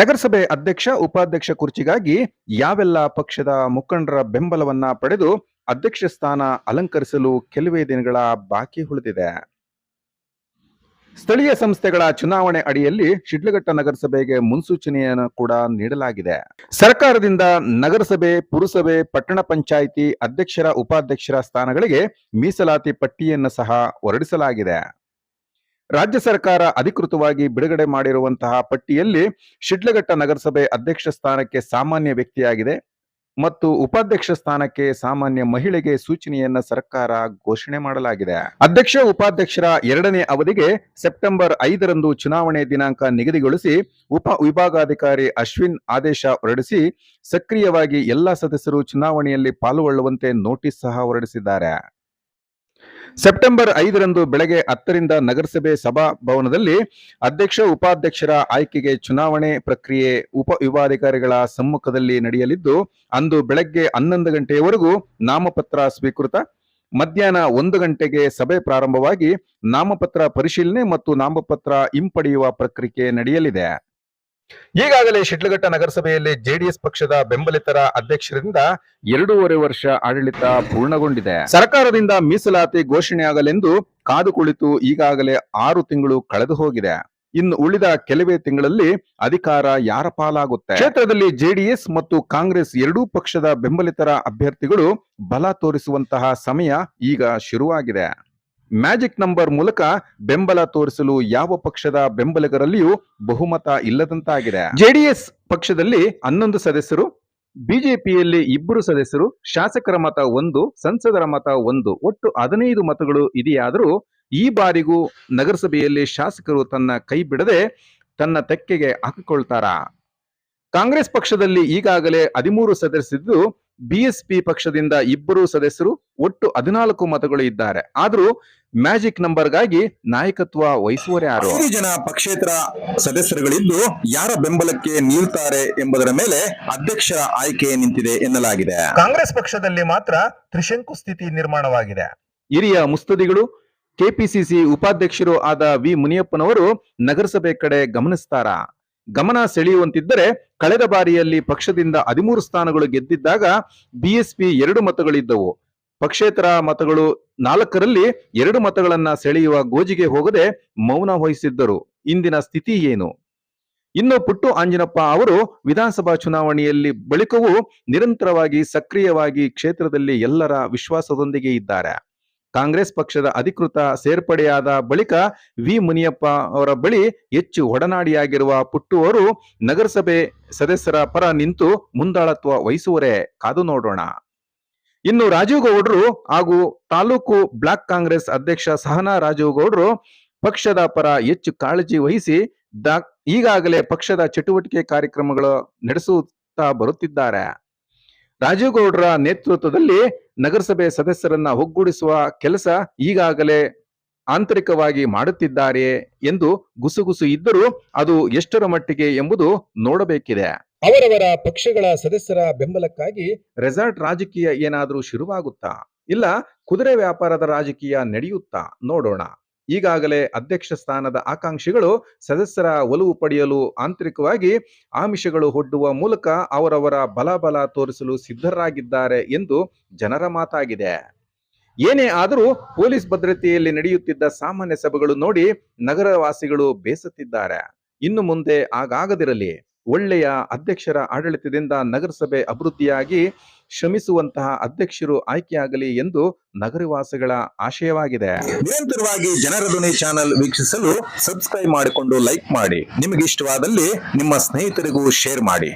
ನಗರಸಭೆ ಅಧ್ಯಕ್ಷ, ಉಪಾಧ್ಯಕ್ಷ ಕುರ್ಚಿಗಾಗಿ ಯಾವೆಲ್ಲ ಪಕ್ಷದ ಮುಖಂಡರ ಬೆಂಬಲವನ್ನ ಪಡೆದು ಅಧ್ಯಕ್ಷ ಸ್ಥಾನ ಅಲಂಕರಿಸಲು ಕೆಲವೇ ದಿನಗಳ ಬಾಕಿ ಉಳಿದಿದೆ. ಸ್ಥಳೀಯ ಸಂಸ್ಥೆಗಳ ಚುನಾವಣೆ ಅಡಿಯಲ್ಲಿ ಶಿಡ್ಲಘಟ್ಟ ನಗರಸಭೆಗೆ ಮುನ್ಸೂಚನೆಯನ್ನು ಕೂಡ ನೀಡಲಾಗಿದೆ. ಸರ್ಕಾರದಿಂದ ನಗರಸಭೆ, ಪುರಸಭೆ, ಪಟ್ಟಣ ಪಂಚಾಯಿತಿ ಅಧ್ಯಕ್ಷರ, ಉಪಾಧ್ಯಕ್ಷರ ಸ್ಥಾನಗಳಿಗೆ ಮೀಸಲಾತಿ ಪಟ್ಟಿಯನ್ನು ಸಹ ಹೊರಡಿಸಲಾಗಿದೆ. ರಾಜ್ಯ ಸರ್ಕಾರ ಅಧಿಕೃತವಾಗಿ ಬಿಡುಗಡೆ ಮಾಡಿರುವಂತಹ ಪಟ್ಟಿಯಲ್ಲಿ ಶಿಡ್ಲಘಟ್ಟ ನಗರಸಭೆ ಅಧ್ಯಕ್ಷ ಸ್ಥಾನಕ್ಕೆ ಸಾಮಾನ್ಯ ವ್ಯಕ್ತಿಯಾಗಿದೆ ಮತ್ತು ಉಪಾಧ್ಯಕ್ಷ ಸ್ಥಾನಕ್ಕೆ ಸಾಮಾನ್ಯ ಮಹಿಳೆಗೆ ಸೂಚನೆಯನ್ನ ಸರ್ಕಾರ ಘೋಷಣೆ ಮಾಡಲಾಗಿದೆ. ಅಧ್ಯಕ್ಷ, ಉಪಾಧ್ಯಕ್ಷರ ಎರಡನೇ ಅವಧಿಗೆ ಸೆಪ್ಟೆಂಬರ್ ಐದರಂದು ಚುನಾವಣೆ ದಿನಾಂಕ ನಿಗದಿಗೊಳಿಸಿ ಉಪ ವಿಭಾಗಾಧಿಕಾರಿ ಅಶ್ವಿನ್ ಆದೇಶ ಹೊರಡಿಸಿ ಸಕ್ರಿಯವಾಗಿ ಎಲ್ಲಾ ಸದಸ್ಯರು ಚುನಾವಣೆಯಲ್ಲಿ ಪಾಲ್ಗೊಳ್ಳುವಂತೆ ನೋಟಿಸ್ ಸಹ ಹೊರಡಿಸಿದ್ದಾರೆ. ಸೆಪ್ಟೆಂಬರ್ ಐದರಂದು ಬೆಳಗ್ಗೆ ಹತ್ತರಿಂದ ನಗರಸಭೆ ಸಭಾಭವನದಲ್ಲಿ ಅಧ್ಯಕ್ಷ, ಉಪಾಧ್ಯಕ್ಷರ ಆಯ್ಕೆಗೆ ಚುನಾವಣೆ ಪ್ರಕ್ರಿಯೆ ಉಪ ವಿಭಾಗಾಧಿಕಾರಿಗಳ ಸಮ್ಮುಖದಲ್ಲಿ ನಡೆಯಲಿದ್ದು, ಅಂದು ಬೆಳಗ್ಗೆ ಹನ್ನೊಂದು ಗಂಟೆಯವರೆಗೂ ನಾಮಪತ್ರ ಸ್ವೀಕೃತ, ಮಧ್ಯಾಹ್ನ ಒಂದು ಗಂಟೆಗೆ ಸಭೆ ಪ್ರಾರಂಭವಾಗಿ ನಾಮಪತ್ರ ಪರಿಶೀಲನೆ ಮತ್ತು ನಾಮಪತ್ರ ಹಿಂಪಡೆಯುವ ಪ್ರಕ್ರಿಯೆ ನಡೆಯಲಿದೆ. ಈಗಾಗಲೇ ಶಿಡ್ಲಘಟ್ಟ ನಗರಸಭೆಯಲ್ಲಿ ಜೆಡಿಎಸ್ ಪಕ್ಷದ ಬೆಂಬಲಿತರ ಅಧ್ಯಕ್ಷರಿಂದ ಎರಡೂವರೆ ವರ್ಷ ಆಡಳಿತ ಪೂರ್ಣಗೊಂಡಿದೆ. ಸರ್ಕಾರದಿಂದ ಮೀಸಲಾತಿ ಘೋಷಣೆಯಾಗಲೆಂದು ಕಾದು ಕುಳಿತು ಈಗಾಗಲೇ ಆರು ತಿಂಗಳು ಕಳೆದು ಹೋಗಿದೆ. ಇನ್ನು ಉಳಿದ ಕೆಲವೇ ತಿಂಗಳಲ್ಲಿ ಅಧಿಕಾರ ಯಾರ ಪಾಲಾಗುತ್ತೆ? ಕ್ಷೇತ್ರದಲ್ಲಿ ಜೆಡಿಎಸ್ ಮತ್ತು ಕಾಂಗ್ರೆಸ್ ಎರಡೂ ಪಕ್ಷದ ಬೆಂಬಲಿತರ ಅಭ್ಯರ್ಥಿಗಳು ಬಲ ತೋರಿಸುವಂತಹ ಸಮಯ ಈಗ ಶುರುವಾಗಿದೆ. ಮ್ಯಾಜಿಕ್ ನಂಬರ್ ಮೂಲಕ ಬೆಂಬಲ ತೋರಿಸಲು ಯಾವ ಪಕ್ಷದ ಬೆಂಬಲಿಗರಲ್ಲಿಯೂ ಬಹುಮತ ಇಲ್ಲದಂತಾಗಿದೆ. ಜೆಡಿಎಸ್ ಪಕ್ಷದಲ್ಲಿ ಹನ್ನೊಂದು ಸದಸ್ಯರು, ಬಿಜೆಪಿಯಲ್ಲಿ ಇಬ್ಬರು ಸದಸ್ಯರು, ಶಾಸಕರ ಮತ ಒಂದು, ಸಂಸದರ ಮತ ಒಂದು, ಒಟ್ಟು ಹದಿನೈದು ಮತಗಳು ಇದೆಯಾದರೂ ಈ ಬಾರಿಗೂ ನಗರಸಭೆಯಲ್ಲಿ ಶಾಸಕರು ತನ್ನ ಕೈ ಬಿಡದೆ ತನ್ನ ತೆಕ್ಕೆಗೆ ಹಾಕಿಕೊಳ್ತಾರ? ಕಾಂಗ್ರೆಸ್ ಪಕ್ಷದಲ್ಲಿ ಈಗಾಗಲೇ ಹದಿಮೂರು ಸದಸ್ಯರಿದ್ದು ಬಿಎಸ್ಪಿ ಪಕ್ಷದಿಂದ ಇಬ್ಬರು ಸದಸ್ಯರು ಒಟ್ಟು ಹದಿನಾಲ್ಕು ಮತಗಳು ಇದ್ದಾರೆ. ಆದರೂ ಮ್ಯಾಜಿಕ್ ನಂಬರ್ಗಾಗಿ ನಾಯಕತ್ವ ವಹಿಸುವರೆ ಯಾರು? ಜನ ಪಕ್ಷೇತರ ಸದಸ್ಯರುಗಳಿದ್ದು ಯಾರ ಬೆಂಬಲಕ್ಕೆ ನಿಲ್ತಾರೆ ಎಂಬುದರ ಮೇಲೆ ಅಧ್ಯಕ್ಷರ ಆಯ್ಕೆ ನಿಂತಿದೆ ಎನ್ನಲಾಗಿದೆ. ಕಾಂಗ್ರೆಸ್ ಪಕ್ಷದಲ್ಲಿ ಮಾತ್ರ ತ್ರಿಶಂಕು ಸ್ಥಿತಿ ನಿರ್ಮಾಣವಾಗಿದೆ. ಹಿರಿಯ ಮುಸ್ತದಿಗಳು ಕೆಪಿಸಿಸಿ ಉಪಾಧ್ಯಕ್ಷರು ಆದ ವಿ ಮುನಿಯಪ್ಪನವರು ನಗರಸಭೆ ಕಡೆ ಗಮನಿಸ್ತಾರ? ಗಮನ ಸೆಳೆಯುವಂತಿದ್ದರೆ ಕಳೆದ ಬಾರಿಯಲ್ಲಿ ಪಕ್ಷದಿಂದ ಹದಿಮೂರು ಸ್ಥಾನಗಳು ಗೆದ್ದಿದ್ದಾಗ ಬಿಎಸ್ಪಿ ಎರಡು ಮತಗಳಿದ್ದವು. ಪಕ್ಷೇತರ ಮತಗಳು ನಾಲ್ಕರಲ್ಲಿ ಎರಡು ಮತಗಳನ್ನ ಸೆಳೆಯುವ ಗೋಜಿಗೆ ಹೋಗದೆ ಮೌನ ವಹಿಸಿದ್ದರು. ಇಂದಿನ ಸ್ಥಿತಿ ಏನು? ಇನ್ನು ಪುಟ್ಟು ಆಂಜಿನಪ್ಪ ಅವರು ವಿಧಾನಸಭಾ ಚುನಾವಣೆಯಲ್ಲಿ ಬಳಿಕವೂ ನಿರಂತರವಾಗಿ ಸಕ್ರಿಯವಾಗಿ ಕ್ಷೇತ್ರದಲ್ಲಿ ಎಲ್ಲರ ವಿಶ್ವಾಸದೊಂದಿಗೆ ಇದ್ದಾರೆ. ಕಾಂಗ್ರೆಸ್ ಪಕ್ಷದ ಅಧಿಕೃತ ಸೇರ್ಪಡೆಯಾದ ಬಳಿಕ ವಿ. ಮುನಿಯಪ್ಪ ಅವರ ಬಳಿ ಹೆಚ್ಚು ಒಡನಾಡಿಯಾಗಿರುವ ಪುಟ್ಟು ಅವರು ನಗರಸಭೆ ಸದಸ್ಯರ ಪರ ನಿಂತು ಮುಂದಾಳತ್ವ ವಹಿಸುವರೇ, ಕಾದು ನೋಡೋಣ. ಇನ್ನು ರಾಜೀವ್ ಗೌಡರು ಹಾಗೂ ತಾಲೂಕು ಬ್ಲಾಕ್ ಕಾಂಗ್ರೆಸ್ ಅಧ್ಯಕ್ಷ ಸಹನಾ ರಾಜೀವ್ ಗೌಡ್ರು ಪಕ್ಷದ ಪರ ಹೆಚ್ಚು ಕಾಳಜಿ ವಹಿಸಿ ಈಗಾಗಲೇ ಪಕ್ಷದ ಚಟುವಟಿಕೆ ಕಾರ್ಯಕ್ರಮಗಳು ನಡೆಸುತ್ತಾ ಬರುತ್ತಿದ್ದಾರೆ. ರಾಜೀವ್ ಗೌಡ್ರ ನೇತೃತ್ವದಲ್ಲಿ ನಗರಸಭೆ ಸದಸ್ಯರನ್ನ ಒಗ್ಗೂಡಿಸುವ ಕೆಲಸ ಈಗಾಗಲೇ ಆಂತರಿಕವಾಗಿ ಮಾಡುತ್ತಿದ್ದಾರೆ ಎಂದು ಗುಸುಗುಸು ಇದ್ದರೂ ಅದು ಎಷ್ಟರ ಮಟ್ಟಿಗೆ ಎಂಬುದು ನೋಡಬೇಕಿದೆ. ಅವರವರ ಪಕ್ಷಗಳ ಸದಸ್ಯರ ಬೆಂಬಲಕ್ಕಾಗಿ ರೆಸಾರ್ಟ್ ರಾಜಕೀಯ ಏನಾದರೂ ಶುರುವಾಗುತ್ತಾ ಇಲ್ಲ ಕುದುರೆ ವ್ಯಾಪಾರದ ರಾಜಕೀಯ ನಡೆಯುತ್ತಾ ನೋಡೋಣ. ಈಗಾಗಲೇ ಅಧ್ಯಕ್ಷ ಸ್ಥಾನದ ಆಕಾಂಕ್ಷಿಗಳು ಸದಸ್ಯರ ಒಲವು ಪಡೆಯಲು ಆಂತರಿಕವಾಗಿ ಆಮಿಷಗಳು ಒಡ್ಡುವ ಮೂಲಕ ಅವರವರ ಬಲಾಬಲ ತೋರಿಸಲು ಸಿದ್ಧರಾಗಿದ್ದಾರೆ ಎಂದು ಜನರ ಮಾತಾಗಿದೆ. ಏನೇ ಆದರೂ ಪೊಲೀಸ್ ಭದ್ರತೆಯಲ್ಲಿ ನಡೆಯುತ್ತಿದ್ದ ಸಾಮಾನ್ಯ ಸಭೆಗಳು ನೋಡಿ ನಗರವಾಸಿಗಳು ಬೇಸತ್ತಿದ್ದಾರೆ. ಇನ್ನು ಮುಂದೆ ಆಗಾಗದಿರಲಿ ಒಳ್ಳೆಯ ಅಧ್ಯಕ್ಷರ ಆಡಳಿತದಿಂದ ನಗರಸಭೆ ಅಭಿವೃದ್ಧಿಯಾಗಿ ಶ್ರಮಿಸುವಂತಹ ಅಧ್ಯಕ್ಷರು ಆಯ್ಕೆಯಾಗಲಿ ಎಂದು ನಗರವಾಸಿಗಳ ಆಶಯವಾಗಿದೆ. ನಿರಂತರವಾಗಿ ಜನರ ಧ್ವನಿ ಚಾನೆಲ್ ವೀಕ್ಷಿಸಲು ಸಬ್ಸ್ಕ್ರೈಬ್ ಮಾಡಿಕೊಂಡು ಲೈಕ್ ಮಾಡಿ. ನಿಮಗೆ ಇಷ್ಟವಾದಲ್ಲಿ ನಿಮ್ಮ ಸ್ನೇಹಿತರಿಗೂ ಶೇರ್ ಮಾಡಿ.